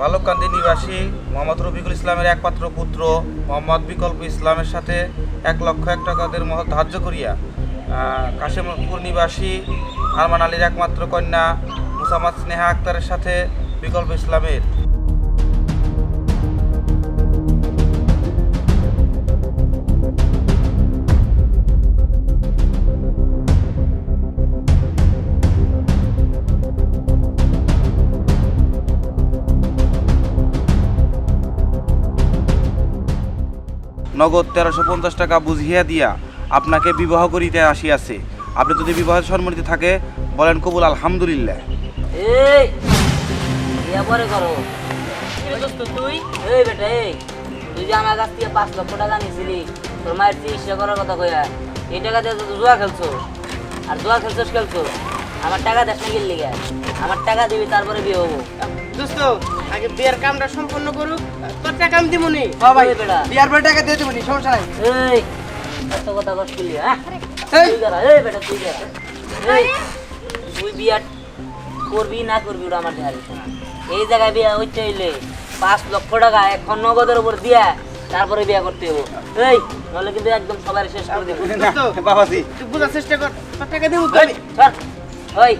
বালককান্দি নিবাসী মোহাম্মদ রফিকুল ইসলামের একমাত্র পুত্র মোহাম্মদ বিকল্প ইসলামের সাথে এক লক্ষ এক টাকাদের মহৎ ধার্য করিয়া কাশিমপুর নিবাসী আরমান আলীর একমাত্র কন্যা মুসাম্মদ স্নেহা আক্তারের সাথে বিকল্প ইসলামের নগদ তেরোশো পঞ্চাশ টাকা বুঝিয়া দিয়া আপনাকে বিবাহ করিতে আসিয়াছে। আপনি যদি বিবাহের সম্মতি থাকে বলেন কবুল আলহামদুলিল্লাহ। এই পরে করো। তুই? এই বেটা এই তুই যে আমার কাছ থেকে পাঁচ লক্ষ টাকা নিয়েছিলি তোর মায়ের চিকিৎসা করার কথা কইয়া এই টাকা দিয়ে তো জুয়া খেলছো। আর জুয়া খেলছোস খেলছো আমার টাকা দেশ না গেলি আমার টাকা দিবি তারপরে বিয়ে হব। দোস্ত আগে বিয়ের কামটা সম্পন্ন করুক তোর টাকা আমি দিমুনি ভাই বিয়ার পরে টাকা দিয়ে দেবো সমস্যা নাই। এই এত কথা কষ্ট করলি হ্যাঁ? এই। তুই এই বেটা তুই করা এই তুই বিয়া করবি না করবি ওটা আমার ধ্যান এই জায়গায় বিয়া হইতে হইলে পাঁচ লক্ষ টাকা এখন নগদের উপর দিয়া তারপরে বিয়া করতে হব এই নাহলে কিন্তু একদম সবার শেষ করে দেবো। দোস্ত বাবাজি। তুই বোঝার চেষ্টা কর টাকা ওই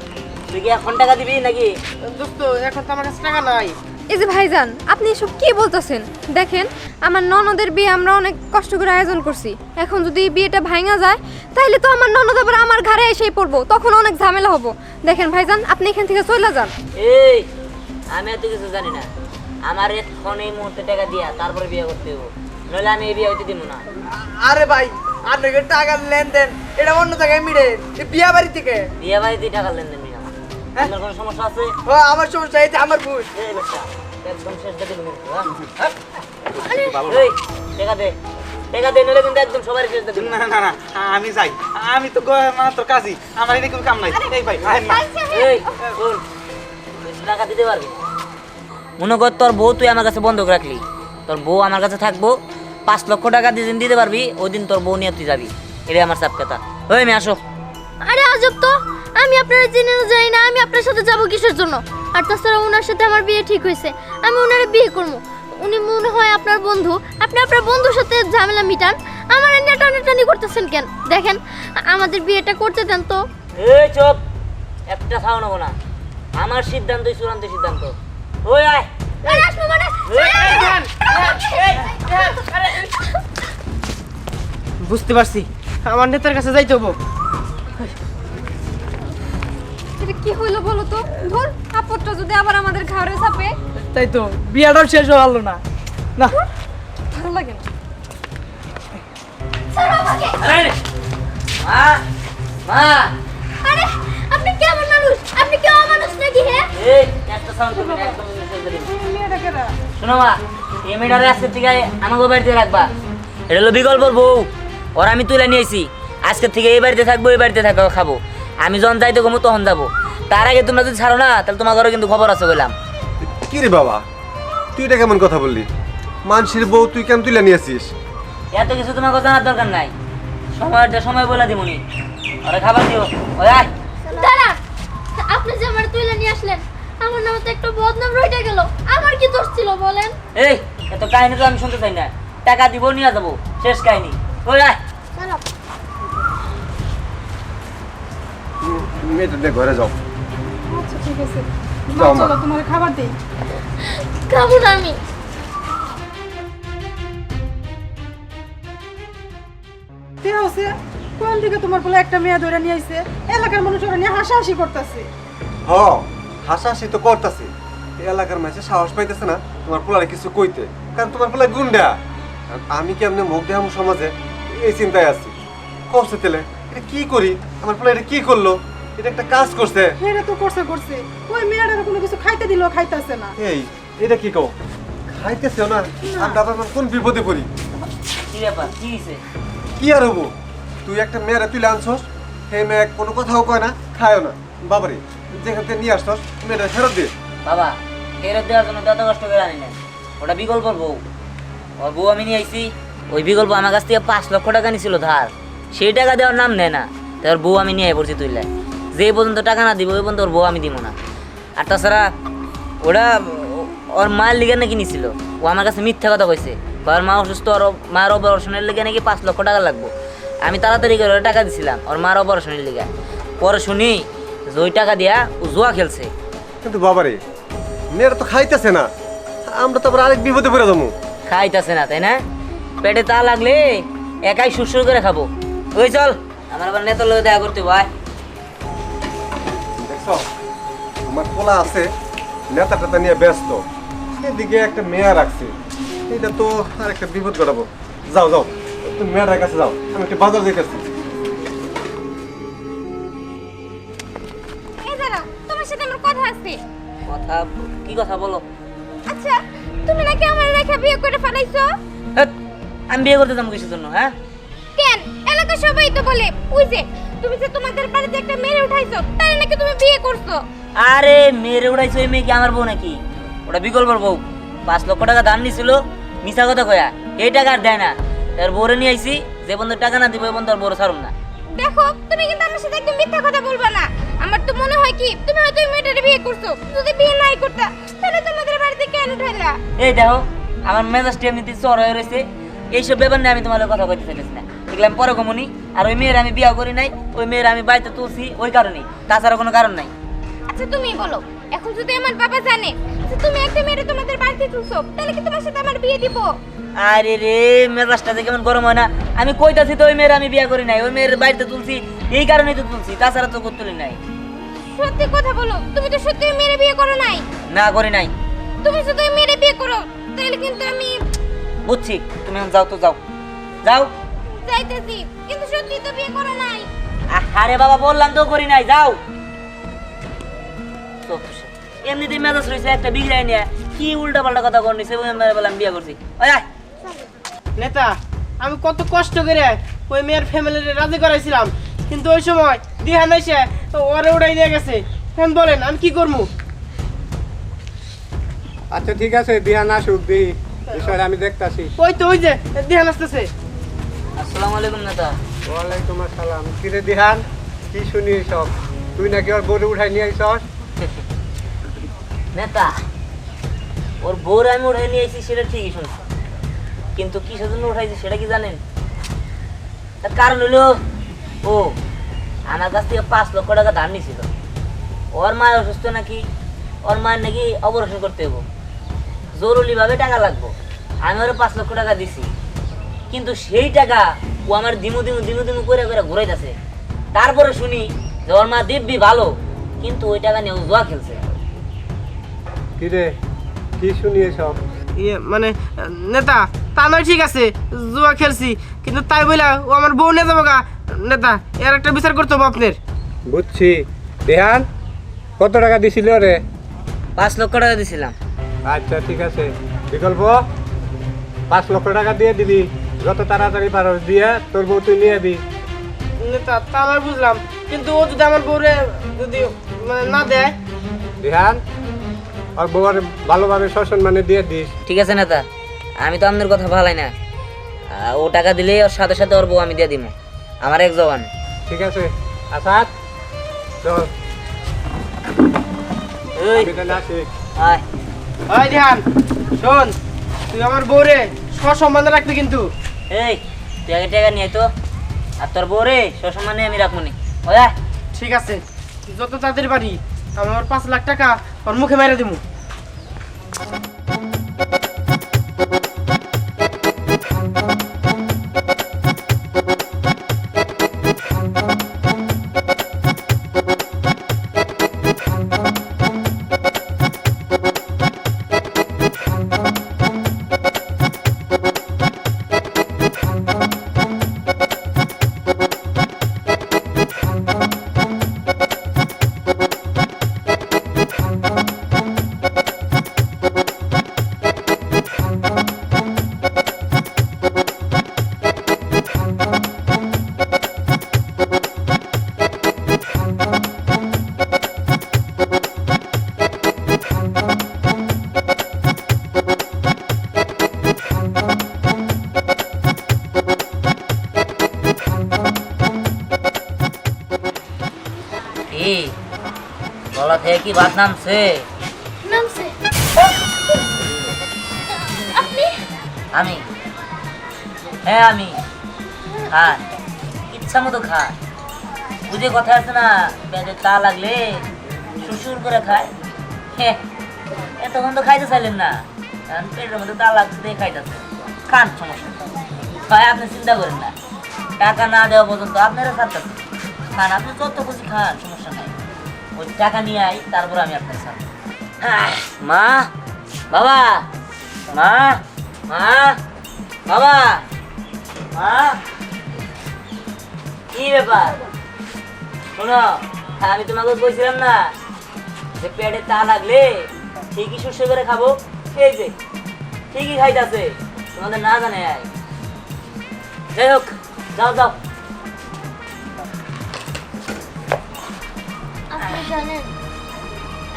তুই কি এখন টাকা দিবি নাকি? দোস্ত এখন তো আমার কাছে টাকা নাই। এই যে ভাইজান আপনি এসব কি বলতেছেন? দেখেন আমার ননদের বিয়ে আমরা অনেক কষ্ট করে আয়োজন করছি। এখন যদি বিয়েটা ভাঙা যায় তাহলে তো আমার ননদ আবার আমার ঘরে এসেই পড়ব তখন অনেক ঝামেলা হব। দেখেন ভাইজান আপনি এখান থেকে চলে যান। এই আমি এত কিছু জানি না। আমার এখন এই মুহূর্তে টাকা দিয়া তারপরে বিয়ে করতে হব নইলে আমি এই বিয়ে হইতে দিব না। আরে ভাই আপনাকে টাকার লেনদেন এটা অন্য জায়গায় মিলে। এই বিয়া বাড়ি থেকে। বিয়ে বাড়িতে টাকা লেনদেন আপনার কোনো সমস্যা আছে? আমার সমস্যা এই আমার ভুল। এই বেটা, একদম শেষ দেখে দিবি হ্যাঁ? এই, টাকা দে টাকা দে নইলে কিন্তু একদম সবারই শেষ দেখে না না না আমি যাই। আমি তো মাত্র কাজী আমার এনে কোনো কাম নাই। এই ভাই এই শোন টাকা দিতে পারবি। মনে কর তোর বউ তুই আমার কাছে বন্ধক রাখলি। তোর বউ আমার কাছে থাকব পাঁচ লক্ষ টাকা দিতে পারবি ওই দিন তোর বউ নিয়ে তুই যাবি। এটাই আমার সাপ কথা। ওই মেয়ে আসো। আমি আপনার জেনে যাই না আমি আপনার সাথে যাব কিসের জন্য আর তাছাড়া ওনার সাথে আমার বিয়ে ঠিক হয়েছে আমি ওনারে বিয়ে করব উনি মনে হয় আপনার বন্ধু আপনি আপনার বন্ধুর সাথে ঝামেলা মিটান আমার এনে টানাটানি করতেছেন কেন দেখেন আমাদের বিয়েটা করতে দেন তো এই চুপ একটা খাও নেব না আমার সিদ্ধান্তই চূড়ান্ত সিদ্ধান্ত ওই আয় মানে বুঝতে পারছি আমার নেতার কাছে যাইতে হব এটা কি হইল বলো তো? ধর আপদটা যদি আবার আমাদের ঘরে চাপে। তাই তো বিয়াটাও শেষ হলো না। না। ভালো লাগে না। আরে, মা মা। আরে আপনি কেমন মানুষ? আপনি কেমন মানুষ নাকি হ্যাঁ? এই একটা সাউন্ড করবি একদম শেষ করে শোনো মা এই মেয়েটারে আজকের থেকে আমাকে বাড়িতে রাখবা। এটা হলো বিকল্পর বউ। ওর আমি তুলে নিয়েছি। আজকের থেকে এই বাড়িতে থাকব এই বাড়িতে থাকব খাব। আমি যখন যাইতে ঘুমো তখন যাব। তার আগে তোমরা যদি ছাড়ো না তাহলে তোমার ঘরে কিন্তু খবর আছে বললাম। কি রে বাবা? তুই এটা কেমন কথা বললি? মানসির বউ তুই কেন তুলে নিয়েছিস এত কিছু তোমাকে জানার দরকার নাই। সময়টা সময় বলে দিমুনি ওরা খাবার দিও। ওই আয়। দাঁড়ান আপনি যে আমার তুলে নিয়ে আসলেন আমার নামে তো একটা বদনাম রয়ে গেল। আমার কি দোষ ছিল বলেন? এই এত কাহিনী তো আমি শুনতে চাই না। টাকা দিব নিয়ে যাব। শেষ কাহিনী। ওই আয়। মেয়েটা ঘরে যাও। আচ্ছা ঠিক আছে। যাও মা। চলো তোমার খাবার দিই। খাব না আমি। তে হচ্ছে কোন দিকে তোমার বলে একটা মেয়ে ধরে নিয়ে আইছে? এলাকার মানুষ ওরা নিয়ে হাসাহাসি করতেছে। হ হাসাহাসি তো করতাছি। এই এলাকার মাঝে সাহস পাইতেছে না তোমার পোলারে কিছু কইতে। কারণ তোমার পোলা গুন্ডা। আর আমি কি মুখ দেখাম সমাজে? এই চিন্তায় আছি। করছে তেলে এটা কি করি? আমার পোলা এটা কি করল? এটা একটা কাজ করছে। মেয়েরা তো করছে করছে। ওই মেয়েরা কোনো কিছু খাইতে দিলেও খাইতেছে না। এই এটা কি কও? খাইতেছেও না? আমরা আবার কোন বিপদে পড়ি? কি ব্যাপার? কি হয়েছে কি আর হব? তুই একটা মেয়েরা তুই আনছস হে মেয়ে কোনো কথাও কয় না খায়ও না। বাবারে যেখান থেকে নিয়ে আসছস মেয়েটা ফেরত দে। বাবা ফেরত দেওয়ার জন্য এত কষ্ট করে আনি না। ওটা বিকল্পর বউ। ওর বউ আমি নিয়ে আইছি ওই বিকল্প আমার কাছ থেকে পাঁচ লক্ষ টাকা নিছিল ধার। সেই টাকা দেওয়ার নাম নেয় না। তাই ওর বউ আমি নিয়ে পড়ছি তুইলে। যে পর্যন্ত টাকা না দিব ওই পর্যন্ত ওর বউ আমি দিব না। আর তাছাড়া ওরা ওর মায়ের লিগে নাকি নিছিল। ও আমার কাছে মিথ্যা কথা কইছে। ওর মা অসুস্থ ওর মায়ের অপারেশনের লিগে নাকি পাঁচ লক্ষ টাকা লাগবো। আমি তাড়াতাড়ি করে ওর টাকা দিছিলাম ওর মার অপারেশনের লিগে। পরে শুনি যে ওই টাকা দিয়া ও জুয়া খেলছে। কিন্তু বাবারে মেয়েরা তো খাইতেছে না। আমরা তো আবার আরেক বিপদে পড়ে যাব। খাইতেছে না তাই না? পেটে তা লাগলে একাই সুরসুর করে খাব। ওই চল আমার আবার নেতার লোক দেখা করতে ভাই দেখছ? আমার পোলা আছে নেতা টেতা নিয়ে ব্যস্ত। এদিকে একটা মেয়া রাখছে। এটা তো আর একটা বিপদ ঘটাবো। যাও যাও। তুমি মেয়েটার কাছে যাও। আমি একটু বাজার যেতেছি তোমার সাথে আমার কথা আছে। কথা? কি কথা বলো? আচ্ছা তুমি নাকি আমার রেখা বিয়ে করে ফেলাইছো? আমি বিয়ে করতে যাব কিসের জন্য হ্যাঁ? কেন? এলাকা সবাই তো বলে ওই যে তুমি যে তোমাদের বাড়িতে একটা মেয়ে উঠাইছো তাই নাকি তুমি বিয়ে করছ? আরে উড়াইছে ওই মেয়ে কি আমার বউ নাকি? ওটা বিকল্পর বউ। পাঁচ লক্ষ টাকা দান নিছিল মিশা কথা কয়া। এই টাকা আর দেয় না। তার বউরে নিয়ে আইছি যে বন্ধু টাকা না দিবে ওই বন্ধু আর বউরে ছাড়ুম না। দেখো তুমি কিন্তু আমার সাথে একদম মিথ্যা কথা বলবা না। আমার তো মনে হয় কি তুমি হয়তো মেয়েটারে বিয়ে করছ। যদি বিয়ে নাই করতা তাহলে তোমাদের বাড়িতে কেন উঠাইলা? এই দেখো আমার মেজাজটি এমনিতে চর হয়ে রয়েছে এইসব ব্যাপার নিয়ে আমি তোমার কথা কইতে চাইতেছি না। আমি পরে কমুনি। আর ওই মেয়ের আমি বিয়া করি নাই ওই মেয়ের আমি বাড়িতে তুলছি ওই কারণেই। তাছাড়া কোনো কারণ নাই। আচ্ছা তুমি বলো। এখন যদি আমার বাবা জানে যে তুমি একটা মেয়ে তোমাদের বাড়িতে তুলছো তাহলে কি তোমার সাথে আমার বিয়ে দিব? আরে রে মেজাজটা যে কেমন গরম হয় না। আমি কইতাছি তো ওই মেয়ের আমি বিয়া করি নাই ওই মেয়ের বাড়িতে তুলছি এই কারণেই তো তুলছি তাছাড়া তো তুলি নাই। সত্যি কথা বলো তুমি তো সত্যি ওই মেয়ের বিয়ে করো নাই? না করি নাই। তুমি যদি ওই মেয়ের বিয়ে করো তাহলে কিন্তু আমি বুঝছি তুমি এখন যাও তো যাও। যাও। চাইতেছি কিন্তু সত্যি তো বিয়ে করো নাই। আরে বাবা বললাম তো করি নাই যাও। এমনিতেই মেজাজ রয়েছে একটা বিগড়াই নিয়ে কি উল্টা পাল্টা কথা করনিছে ওই মেয়ের বেলা আমি বিয়ে করছি। নেতা আমি কত কষ্ট করে ওই মেয়ের ফ্যামিলির রাজি করাইছিলাম কিন্তু ওই সময় দিহান এসে ওরে উড়াই নিয়ে গেছে। এখন বলেন আমি কি করব? আচ্ছা ঠিক আছে বিহান আসুক দি বিষয়টা আমি দেখতাছি। ওই তো ওই যে দিহান আসতেছে আসসালামু আলাইকুম নেতা। ওয়ালাইকুম আসসালাম। কিরে দিহান? কি শুনি সব? তুই নাকি ওর বউরে উঠাই নিয়ে আইসস নেতা ওর বউর আমি উঠাই নিয়ে সেটা ঠিকই শুনছি। কিন্তু কিসের জন্য উঠাইছি সেটা কি জানেন? তার কারণ হলো ও আমার কাছ থেকে পাঁচ লক্ষ টাকা ধার নিয়েছিল ওর মায়ের অসুস্থ নাকি? ওর মায়ের নাকি অপারেশন করতে হব জরুরিভাবে টাকা লাগবো। আমি ওর পাঁচ লক্ষ টাকা দিছি। কিন্তু সেই টাকা ও আমার দিমু দিমু দিমু দিমু করে করে ঘুরাইতেছে। তারপরে শুনি যে ওর মা দিব্যি ভালো কিন্তু ওই টাকা নিয়ে ও জুয়া খেলছে। কিরে কি শুনি সব ইয়ে মানে নেতা তা নয় ঠিক আছে জুয়া খেলছি কিন্তু তাই বলে ও আমার বউ নিয়ে যাব গা। নেতা এর একটা বিচার করতে হবে আপনার। বুঝছি। দিহান কত টাকা দিছিল রে পাঁচ লক্ষ টাকা দিছিলাম। আচ্ছা ঠিক আছে। বিকল্প? পাঁচ লক্ষ টাকা দিয়ে দিবি যত তাড়াতাড়ি পারো দিয়ে তোর বউ তুই নিয়ে আবি। নেতা তা নয় বুঝলাম। কিন্তু ও যদি আমার বউরে যদি মানে না দেয়? দিহান ওর বউর ভালোভাবে শাসন মানে দিয়ে দিস। ঠিক আছে নেতা। আমি তো আপনার কথা ভালাই না। আহ, ও টাকা দিলে ওর সাথে সাথে ওর বউ আমি দিয়ে দিব আমার এক জবান। ঠিক আছে। আসাদ চল। ওই আমি তাহলে আসি। আয়। ওই ধ্যান শোন তুই আমার বউরে সসম্মানে রাখবি কিন্তু। এই, তুই আগে টাকা নিয়ে তো। আর তোর বউ রে সসম্মানে আমি রাখব নি। ঠিক আছে, যত তাদের পারি আমার পাঁচ লাখ টাকা ওর মুখে মেরে দিব কি ভাত নামছে? নামছে। আমি। হ্যাঁ আমি। খান। ইচ্ছা মতো খান। বুঝে কথা আছে না পেটে তা লাগলে শ্বশুর করে খায়। হ্যাঁ এতক্ষণ তো খাইতে চাইলেন না। এখন পেটের মধ্যে তা লাগছে দিয়ে খাইতেছে। খান সমস্যা। হয় আপনি চিন্তা করেন না। টাকা না দেওয়া পর্যন্ত আপনারা ছাড়তেছে খান আপনি যত খুশি খান সমস্যা নাই। ওই টাকা নিয়ে আই তারপর আমি আপনার সাথে মা বাবা মা মা বাবা মা। কি ব্যাপার? শোনো আমি তোমাকে বলছিলাম না যে পেটে তা লাগলে ঠিকই সুস্থ করে খাব। এই যে ঠিকই খাইতেছে তোমাদের না জানে আয়। যাই হোক যাও যাও। জানেন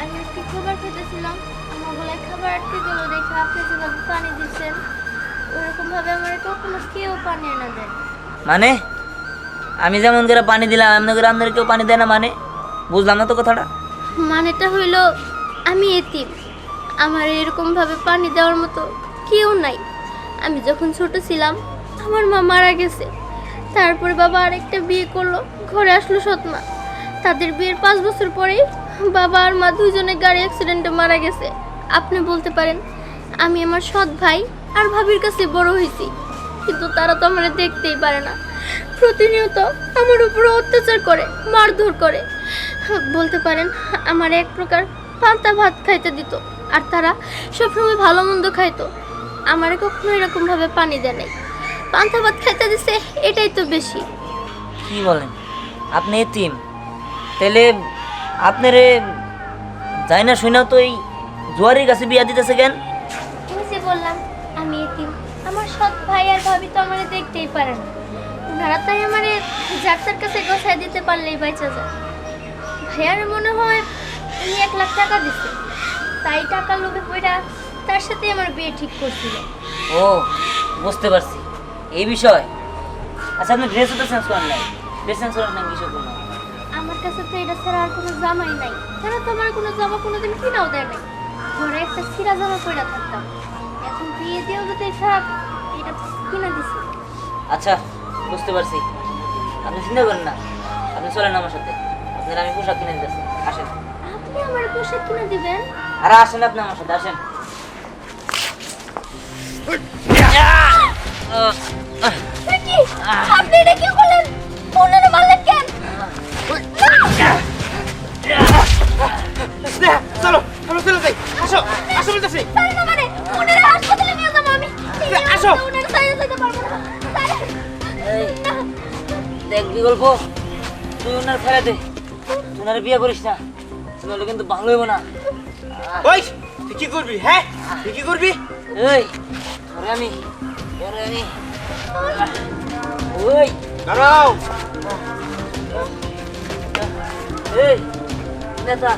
আমি খাবার খেতেছিলাম। আমার গলায় খাবার আটকে গেল দেখে আপনি যেভাবে পানি দিচ্ছেন ওরকম ভাবে আমার কখনো কেউ পানি এনে দেয় মানে? আমি যেমন করে পানি দিলাম এমন করে আপনাদের কেউ পানি দেয় না মানে? বুঝলাম না তো কথাটা? মানেটা হইল আমি এতিম। আমার এরকম ভাবে পানি দেওয়ার মতো কেউ নাই। আমি যখন ছোট ছিলাম আমার মা মারা গেছে। তারপরে বাবা আরেকটা বিয়ে করল ঘরে আসলো সৎমা। তাদের বিয়ের পাঁচ বছর পরেই বাবা আর মা দুজনে গাড়ি অ্যাক্সিডেন্টে মারা গেছে। আপনি বলতে পারেন, আমি আমার সৎ ভাই আর ভাবির কাছে বড় হয়েছি। কিন্তু তারা তো আমার দেখতেই পারে না। প্রতিনিয়ত আমার উপরে অত্যাচার করে, মারধর করে। বলতে পারেন, আমার এক প্রকার পান্তা ভাত খাইতে দিত, আর তারা সবসময় ভালো মন্দ খাইতো। আমারে কখনো এরকমভাবে পানি দেয় নাই। পান্তা ভাত খাইতে দিছে, এটাই তো বেশি। কি বলেন? আপনি এতিম। তাহলে আপনার যাই না শুনে তো এই জোয়ারির কাছে বিয়া দিতেছে কেন? ওই যে বললাম আমি এতিম। আমার সৎ ভাই আর ভাবি তো আমারে দেখতেই পারে না। ওনারা তাই আমারে যাত্রার কাছে গোছায় দিতে পারলেই বাইচা যায়। ভাইয়ার মনে হয় উনি এক লাখ টাকা দিছে। তাই টাকা লোভে পড়া তার সাথে আমার বিয়ে ঠিক করছিল। ও বুঝতে পারছি। এই বিষয়। আচ্ছা আপনি ড্রেসও তো চেঞ্জ করেন নাই। ড্রেস চেঞ্জ করেন নাই বিষয় কাছে তো এটা ছাড়া আর কোনো জামাই নাই। তারা তো আমার কোনো জামা কোনোদিন কিনাও দেয় নাই। ঘরে একটা ছিঁড়া জামা পরে থাকতাম। এখন বিয়ে দিয়েও যদি খারাপ এটা কিনে দিছি। আচ্ছা বুঝতে পারছি। আপনি চিন্তা করেন না। আপনি চলেন আমার সাথে। আপনার আমি পোশাক কিনে দিতেছি। আসেন। আপনি আমার পোশাক কিনে দিবেন? আর আসেন আপনি আমার সাথে আসেন। আপনি এটা কি করলেন? ওনারা মারলেন কেন? চলো আমরা চলে যাই আসো আসো বলতেছি ওনারা আসো। ওনারা দেখ বিকল্প তুই ওনার ফেলে দে ওনার বিয়ে করিস না তাহলে কিন্তু ভালো হইব না ওই তুই কি করবি হ্যাঁ? তুই কি করবি? ওরে আমি ওরে আমি ওই। দাঁড়াও। এই নেতা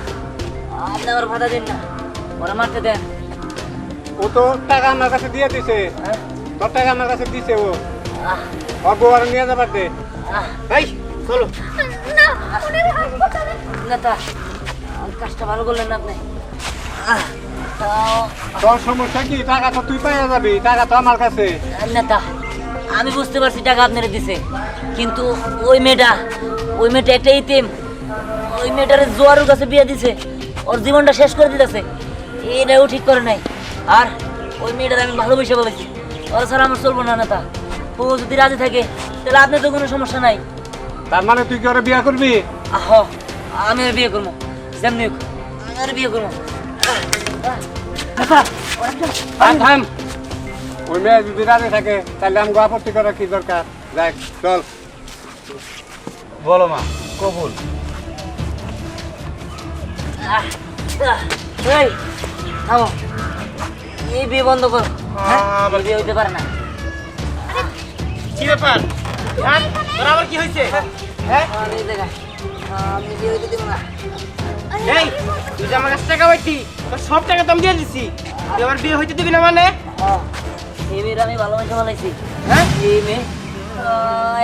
আপনি আমার ভাতা দিন না ওরা মারতে দেন। ও তো টাকা আমার কাছে দিয়ে দিছে। হ্যাঁ? তোর টাকা আমার কাছে দিছে ও। আহ, ওর বউ আর নিয়ে যাবার দে। আহ, এই চলো। না ওনারা হাসপাতালে নেতা কাজটা ভালো করলেন আপনি। তোর সমস্যা কি? টাকা তো তুই পাইয়া যাবি টাকা তো আমার কাছে। নেতা আমি বুঝতে পারছি টাকা আপনারা দিছে কিন্তু ওই মেয়েটা ওই মেয়েটা একটা ইতিম ওই মেয়েটার জোয়ারের কাছে বিয়ে দিছে। ওর জীবনটা শেষ করে দিতেছে। এটাও ঠিক করে নাই। আর ওই মেয়েটার আমি ভালোবেসে বলেছি। ওরা ছাড়া আমার চলবো না নেতা। ও যদি রাজি থাকে তাহলে আপনার তো কোনো সমস্যা নাই। তার মানে তুই কি ওরে বিয়ে করবি? আহ আমি আর বিয়ে করব। যেমনি হোক আমি আর বিয়ে করব। থাম। ওই মেয়ে যদি রাজি থাকে তাহলে আমাকে আপত্তি করার কি দরকার? দেখ চল। বলো মা কবুল। আহ, আহ, এই থামো। এই বিয়ে বন্ধ করো। হ্যাঁ? বিয়ে হইতে পারে না। কি ব্যাপার? হ্যাঁ তোর আবার কি হয়েছে হ্যাঁ আমি বিয়ে হইতে দেবো না। এই তুই আমার কাছে টাকা পাইতি সব টাকা তো আমি দিয়ে দিছি। তুই বিয়ে হইতে দিবি না মানে? আহ, এই মেয়ের আমি ভালোবাসা ভালাইছি হ্যাঁ? এই মেয়ে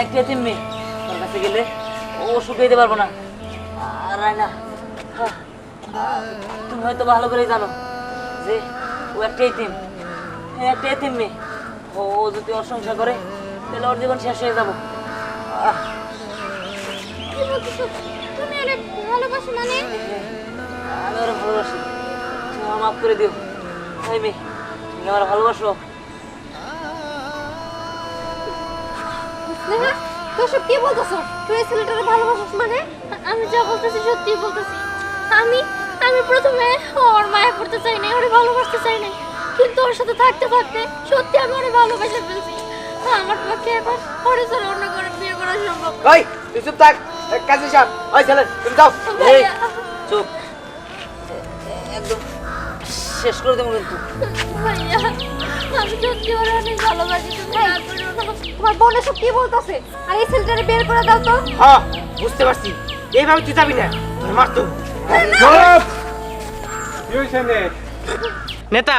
একটা মেয়ে। তোর কাছে গেলে ও শুকাইতে পারব না। আর রায়না আহ, তুমি হয়তো ভালো করেই জানো যে ও একটা এতিম। একটা এতিম মেয়ে। ও যদি ওর সংসার করে তাহলে ওর জীবন শেষ হয়ে যাব। তুমি ভালোবাসো মানে? আমি ওরা ভালোবাসি। তুমি আমার মাফ করে দিও। এই মেয়ে তুমি আমার ভালোবাসো। তুই সব কি বলতেছো? তুই এই ছেলেটারে ভালোবাসিস মানে? আমি যা বলতেছি সত্যি বলতেছি। আমি আমি প্রথমে ওর মায়া করতে চাই না ওরে ভালোবাসতে চাই না কিন্তু ওর সাথে থাকতে থাকতে সত্যি আমি ওরে ভালোবেসে ফেলছি। আমার পক্ষে এখন ওরে ছাড়া অন্য করে বিয়ে করা সম্ভব না। ওই তুই চুপ থাক। কাজে ওই ছেলে তুমি যাও। এই ভাইয়া, চুপ। একদম শেষ করে দেবো কিন্তু। ভাইয়া, আমি সত্যি ওরে অনেক ভালোবাসি তুমি না করো তোমার বোন কি বলতেছে? আর এই ছেলেটারে বের করে দাও তো। হ্যাঁ বুঝতে পারছি। এইভাবে তুই যাবি না তোর? নেতা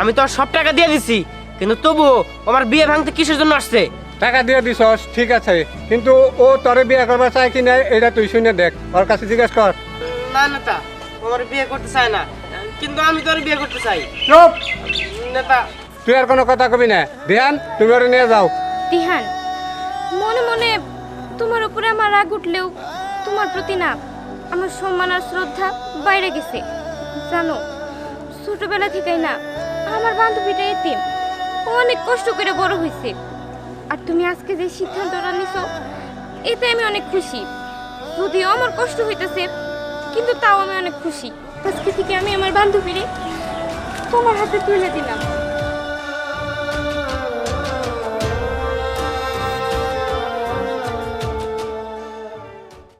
আমি তোর সব টাকা দিয়ে দিছি কিন্তু তবুও আমার বিয়ে ভাঙতে কিসের জন্য আসছে? টাকা দিয়ে দিছস ঠিক আছে কিন্তু ও তোরে বিয়ে করবা চায় কি না এটা তুই শুনে দেখ ওর কাছে জিজ্ঞেস কর। না নেতা আমার বিয়ে করতে চায় না কিন্তু আমি তোর বিয়ে করতে চাই। চুপ! নেতা তুই আর কোনো কথা কবি না। ধ্যান তুমি ওরে নিয়ে যাও। দিহান, মনে মনে তোমার উপরে আমার রাগ উঠলেও তোমার প্রতি না আমার সম্মান আর শ্রদ্ধা বাইরে গেছে। জানো, ছোটবেলা থেকেই না আমার বান্ধবীটা এতিম। অনেক কষ্ট করে বড় হয়েছে। আর তুমি আজকে যে সিদ্ধান্তটা নিছো, এতে আমি অনেক খুশি। যদিও আমার কষ্ট হইতেছে, কিন্তু তাও আমি অনেক খুশি। আজকে থেকে আমি আমার বান্ধবীরে তোমার হাতে তুলে দিলাম।